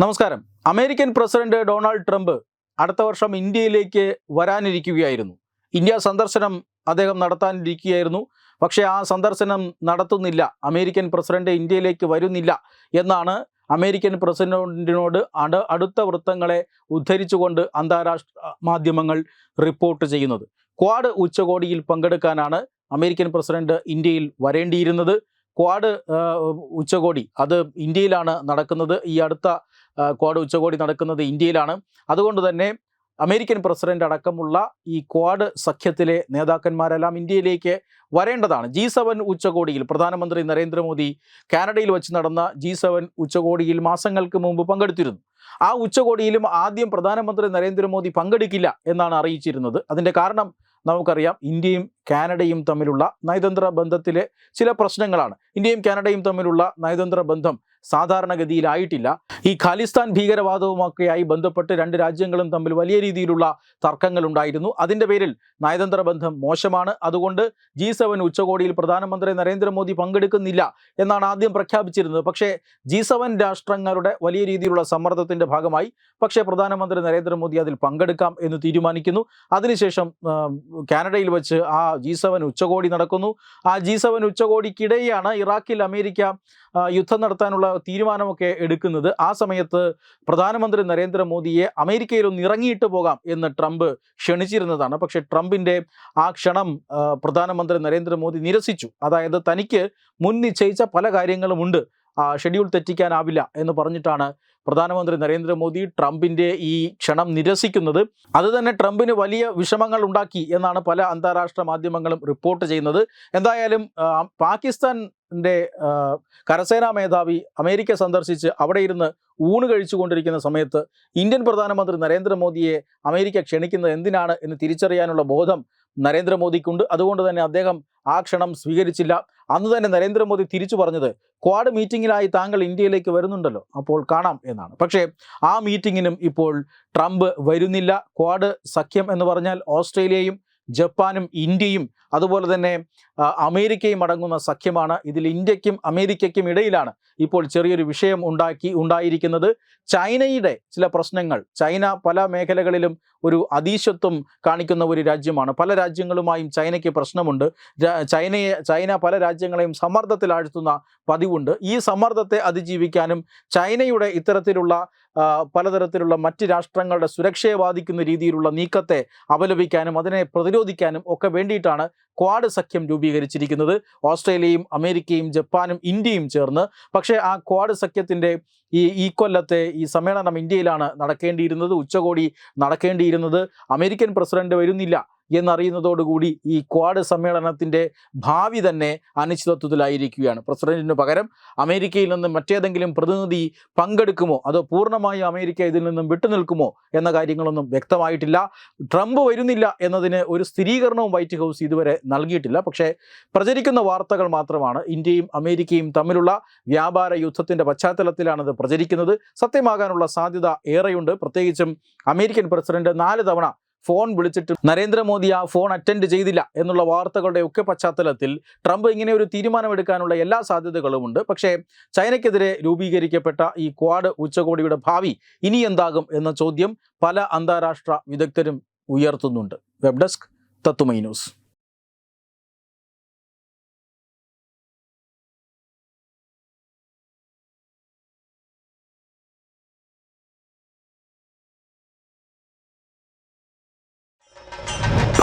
നമസ്കാരം. American president Donald Trump അടുത്ത വർഷം ഇന്ത്യയിലേക്ക് വരാനിരിക്കുകയായിരുന്നു. ഇന്ത്യ സന്ദർശനം അദ്ദേഹം നടത്താനിരിക്കുകയായിരുന്നു. പക്ഷേ ആ സന്ദർശനം നടത്തുന്നില്ല. അമേരിക്കൻ പ്രസിഡന്റ് ഇന്ത്യയിലേക്ക് വരുന്നില്ല എന്നാണ് അമേരിക്കൻ പ്രസിഡന്റിനോട് അട അടുത്ത വൃത്തങ്ങളെ ഉദ്ധരിച്ചുകൊണ്ട് അന്താരാഷ്ട്ര മാധ്യമങ്ങൾ റിപ്പോർട്ട് ചെയ്യുന്നത്. ക്വാഡ് ഉച്ചകോടിയിൽ പങ്കെടുക്കാനാണ് അമേരിക്കൻ പ്രസിഡന്റ് ഇന്ത്യയിൽ വരേണ്ടിയിരുന്നത്. ക്വാഡ് ഉച്ചകോടി അത് ഇന്ത്യയിലാണ് നടക്കുന്നത്. ഈ അടുത്ത ക്വാഡ് ഉച്ചകോടി നടക്കുന്നത് ഇന്ത്യയിലാണ്. അതുകൊണ്ട് തന്നെ അമേരിക്കൻ പ്രസിഡന്റ് അടക്കമുള്ള ഈ ക്വാഡ് സഖ്യത്തിലെ നേതാക്കന്മാരെല്ലാം ഇന്ത്യയിലേക്ക് വരേണ്ടതാണ്. ജി സെവൻ ഉച്ചകോടിയിൽ പ്രധാനമന്ത്രി നരേന്ദ്രമോദി കാനഡയിൽ വെച്ച് നടന്ന ജി സെവൻ ഉച്ചകോടിയിൽ മാസങ്ങൾക്ക് മുമ്പ് പങ്കെടുത്തിരുന്നു. ആ ഉച്ചകോടിയിലും ആദ്യം പ്രധാനമന്ത്രി നരേന്ദ്രമോദി പങ്കെടുക്കില്ല എന്നാണ് അറിയിച്ചിരുന്നത്. അതിന്റെ കാരണം നമുക്കറിയാം. ഇന്ത്യയും കാനഡയും തമ്മിലുള്ള നയതന്ത്ര ബന്ധത്തിലെ ചില പ്രശ്നങ്ങളാണ്. ഇന്ത്യയും കാനഡയും തമ്മിലുള്ള നയതന്ത്ര ബന്ധം സാധാരണഗതിയിലായിട്ടില്ല. ഈ ഖാലിസ്ഥാൻ ഭീകരവാദവുമൊക്കെയായി ബന്ധപ്പെട്ട് രണ്ട് രാജ്യങ്ങളും തമ്മിൽ വലിയ രീതിയിലുള്ള തർക്കങ്ങൾ ഉണ്ടായിരുന്നു അതിന്റെ പേരിൽ നയതന്ത്ര ബന്ധം മോശമാണ്. അതുകൊണ്ട് ജി സെവൻ ഉച്ചകോടിയിൽ പ്രധാനമന്ത്രി നരേന്ദ്രമോദി പങ്കെടുക്കുന്നില്ല എന്നാണ് ആദ്യം പ്രഖ്യാപിച്ചിരുന്നത്. പക്ഷേ ജി സെവൻ രാഷ്ട്രങ്ങളുടെ വലിയ രീതിയിലുള്ള സമ്മർദ്ദത്തിന്റെ ഭാഗമായി പക്ഷേ പ്രധാനമന്ത്രി നരേന്ദ്രമോദി അതിൽ പങ്കെടുക്കാം എന്ന് തീരുമാനിക്കുന്നു. അതിനുശേഷം കാനഡയിൽ വെച്ച് ആ ജി സെവൻ ഉച്ചകോടി നടക്കുന്നു. ആ ജി സെവൻ ഉച്ചകോടിക്കിടെയാണ് ഇറാഖിൽ അമേരിക്ക യുദ്ധം നടത്താനുള്ള തീരുമാനമൊക്കെ എടുക്കുന്നത്. ആ സമയത്ത് പ്രധാനമന്ത്രി നരേന്ദ്രമോദിയെ അമേരിക്കയിൽ ഒന്ന് ഇറങ്ങിയിട്ട് പോകാം എന്ന് ട്രംപ് ക്ഷണിച്ചിരുന്നതാണ്. പക്ഷേ ട്രംപിന്റെ ആ ക്ഷണം പ്രധാനമന്ത്രി നരേന്ദ്രമോദി നിരസിച്ചു. അതായത് തനിക്ക് മുൻ നിശ്ചയിച്ച പല കാര്യങ്ങളുമുണ്ട്. ഷെഡ്യൂൾ തെറ്റിക്കാനാവില്ല എന്ന് പറഞ്ഞിട്ടാണ് പ്രധാനമന്ത്രി നരേന്ദ്രമോദി ട്രംപിന്റെ ഈ ക്ഷണം നിരസിക്കുന്നത് അത് തന്നെ ട്രംപിന് വലിയ വിഷമങ്ങൾ ഉണ്ടാക്കി എന്നാണ് പല അന്താരാഷ്ട്ര മാധ്യമങ്ങളും റിപ്പോർട്ട് ചെയ്യുന്നത്. എന്തായാലും പാകിസ്ഥാൻ കരസേനാ മേധാവി അമേരിക്ക സന്ദർശിച്ച് അവിടെ ഇരുന്ന് ഊണ് കഴിച്ചുകൊണ്ടിരിക്കുന്ന സമയത്ത് ഇന്ത്യൻ പ്രധാനമന്ത്രി നരേന്ദ്രമോദിയെ അമേരിക്ക ക്ഷണിക്കുന്നത് എന്തിനാണ് എന്ന് തിരിച്ചറിയാനുള്ള ബോധം നരേന്ദ്രമോദിക്കുണ്ട്. അതുകൊണ്ട് തന്നെ അദ്ദേഹം ആ ക്ഷണം സ്വീകരിച്ചില്ല. അന്ന് തന്നെ നരേന്ദ്രമോദി തിരിച്ചു പറഞ്ഞത് ക്വാഡ് മീറ്റിങ്ങിനായി താങ്കൾ ഇന്ത്യയിലേക്ക് വരുന്നുണ്ടല്ലോ അപ്പോൾ കാണാം എന്നാണ്. പക്ഷേ ആ മീറ്റിങ്ങിനും ഇപ്പോൾ ട്രംപ് വരുന്നില്ല. ക്വാഡ് സഖ്യം എന്ന് പറഞ്ഞാൽ ഓസ്ട്രേലിയയും ജപ്പാനും ഇന്ത്യയും അതുപോലെ തന്നെ അമേരിക്കയും അടങ്ങുന്ന സഖ്യമാണ്. ഇതിൽ ഇന്ത്യക്കും അമേരിക്കയ്ക്കും ഇടയിലാണ് ഇപ്പോൾ ചെറിയൊരു വിഷയം ഉണ്ടാക്കി ഉണ്ടായിരിക്കുന്നത്. ചൈനയുടെ ചില പ്രശ്നങ്ങൾ ചൈന പല മേഖലകളിലും ഒരു അതീശത്വം കാണിക്കുന്ന ഒരു രാജ്യമാണ്. പല രാജ്യങ്ങളുമായും ചൈനയ്ക്ക് പ്രശ്നമുണ്ട്. ചൈനയെ ചൈന പല രാജ്യങ്ങളെയും സമ്മർദ്ദത്തിലാഴ്ത്തുന്ന പതിവുണ്ട്. ഈ സമ്മർദ്ദത്തെ അതിജീവിക്കാനും ചൈനയുടെ ഇത്തരത്തിലുള്ള പലതരത്തിലുള്ള മറ്റ് രാഷ്ട്രങ്ങളുടെ സുരക്ഷയെ ബാധിക്കുന്ന രീതിയിലുള്ള നീക്കത്തെ അപലപിക്കാനും അതിനെ പ്രതിരോധിക്കാനും ഒക്കെ വേണ്ടിയിട്ടാണ് ക്വാഡ് സഖ്യം രൂപീകരിച്ചിരിക്കുന്നത്. ഓസ്ട്രേലിയയും അമേരിക്കയും ജപ്പാനും ഇന്ത്യയും ചേർന്ന്. പക്ഷേ ആ ക്വാഡ് സഖ്യത്തിന്റെ ഈ ഈ കൊല്ലത്തെ ഈ സമ്മേളനം ഇന്ത്യയിലാണ് നടക്കേണ്ടിയിരുന്നത്. ഉച്ചകോടി നടക്കേണ്ടിയിരുന്നത്. അമേരിക്കൻ പ്രസിഡന്റ് വരുന്നില്ല. എന്നറിയുന്നതോടുകൂടി ഈ ക്വാഡ് സമ്മേളനത്തിന്റെ ഭാവി തന്നെ അനിശ്ചിതത്വത്തിലായിരിക്കുകയാണ്. പ്രസിഡന്റിന് പകരം അമേരിക്കയിൽ നിന്ന് മറ്റേതെങ്കിലും പ്രതിനിധി പങ്കെടുക്കുമോ? അതോ പൂർണമായി അമേരിക്ക ഇതിൽ നിന്നും വിട്ടുനിൽക്കുമോ? എന്ന കാര്യങ്ങളൊന്നും വ്യക്തമായിട്ടില്ല. ട്രംപ് വരുന്നില്ല എന്നതിന് ഒരു സ്ഥിരീകരണവും വൈറ്റ് ഹൗസ് ഇതുവരെ നൽകിയിട്ടില്ല. പക്ഷേ പ്രചരിക്കുന്ന വാർത്തകൾ മാത്രമാണ് ഇന്ത്യയും അമേരിക്കയും തമ്മിലുള്ള വ്യാപാര യുദ്ധത്തിന്റെ പശ്ചാത്തലത്തിലാണത് പ്രചരിക്കുന്നത്. സത്യമാകാനുള്ള സാധ്യത ഏറെയുണ്ട്. പ്രത്യേകിച്ചും അമേരിക്കൻ പ്രസിഡന്റ് നാല് തവണ ഫോൺ വിളിച്ചിട്ട് നരേന്ദ്രമോദി ആ ഫോൺ അറ്റൻഡ് ചെയ്തില്ല എന്നുള്ള വാർത്തകളുടെ ഒക്കെ പശ്ചാത്തലത്തിൽ ട്രംപ് ഇങ്ങനെ ഒരു തീരുമാനമെടുക്കാനുള്ള എല്ലാ സാധ്യതകളുമുണ്ട് പക്ഷേ ചൈനയ്ക്കെതിരെ രൂപീകരിക്കപ്പെട്ട ഈ ക്വാഡ് ഉച്ചകോടിയുടെ ഭാവി ഇനി എന്താകും എന്ന ചോദ്യം പല അന്താരാഷ്ട്ര വിദഗ്ധരും ഉയർത്തുന്നുണ്ട്. വെബ് ഡെസ്ക് തത്തുമൈ ന്യൂസ്.